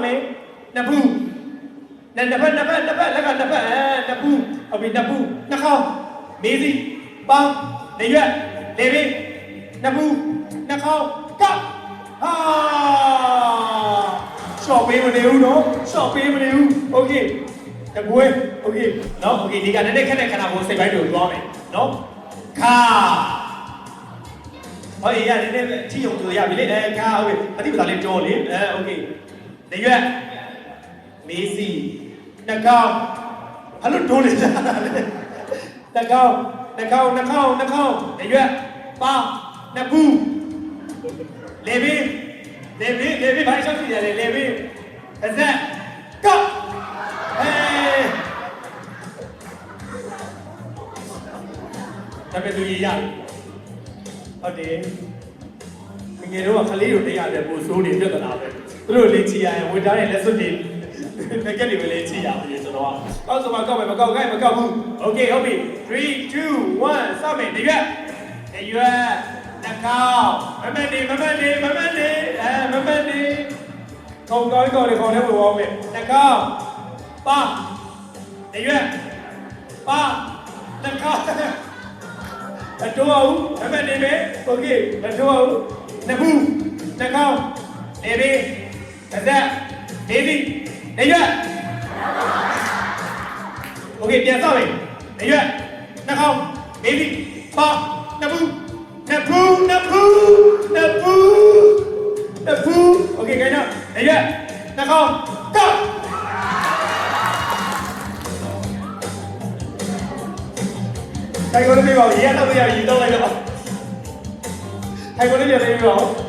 မယ်နှစ်ဘူးနှစ်နှစ်ဖက်နှစ်ဖက်နှစ်ဖက်လက်ကနှစ်ဖက်အဲနှစ်ဘူးဟုတ်ပြီနှစ်ဘူးနှစ်ခေါင်းမေးစီပေါင်းနေရွက်လေပင်နှစ်ဘူးနှစ်ခေါင်းကပ်ဟာရှော့ပေးမနေဘူးနော်ရှော့ပေးမနေဘူးโอเคတပွေးโอเคနော်โอเคဒီကနည်းနည်းခက်တဲ့ခဏကိုစိတ်ပိုင်းတို့သွားမယ်နော်ခါ ဟောအေးရနည်းနည်းပဲအထီအောင်ဆိုရပြီလေအဲခါဟုတ်ပြီအတိပစာလေးကြောလေအဲโอเค နေရွက်မေးစီနှကောင်းဘာလို့ဒိုးနေကြတာလဲနှကောင်းနှကောင်းနှကောင်းနှကောင်းနေရွက်ပါနှဘူးလေဘီလေဘီလေဘီဘာရှောက်ကြည့်ရတယ်လေဘီအဇက်ကောက်ဟေးတပည့်သူရရဟုတ်တယ်ငယ်တော့ကလေးတို့တရားတယ်ပို့ဆိုးနေပြဿနာပဲ သူတို့လေးချီရရင်ဝင်သားရဲ့လက်စွပ်တွေပက်ကက်တွေပဲလေးချီရအောင်ဆိုတော့ကောက်စမကောက်မယ်မကောက်ခိုင်းမကောက်ဘူးโอเคဟုတ်ပြီ3 2 1စမယ်ဒီရွက်ဒီရွက်နှာခေါင်းမမနေမမနေမမနေအဲမမနေခေါင်းကောင်းကောင်းလေးခေါင်းထဲဝင်သွားမယ်နှာခေါင်းပါဒီရွက်ပါနှာခေါင်း မတော်အောင်အမနေမယ်โอเคမတော်အောင်နှစ်ဘူးနှစ်ကောင်းနေပြီ အသက်နေပြီနေရွက်โอเคပြန်ဆောက်ပြီနေရွက်နှစ်ကောင်းနေပြီပါနှစ်ဘူးနှစ်ဘူးနှစ်ဘူးနှစ်ဘူးနှစ်ဘူးโอเคခိုင်းတော့နေရွက်နှစ်ကောင်းကောက်ခိုင်ကိုလည်းပြပါဦးရေတော့ပြရရေတော့လိုက်တော့ ထိုင်ကုန်လေးပြန်လေးပြီးတော့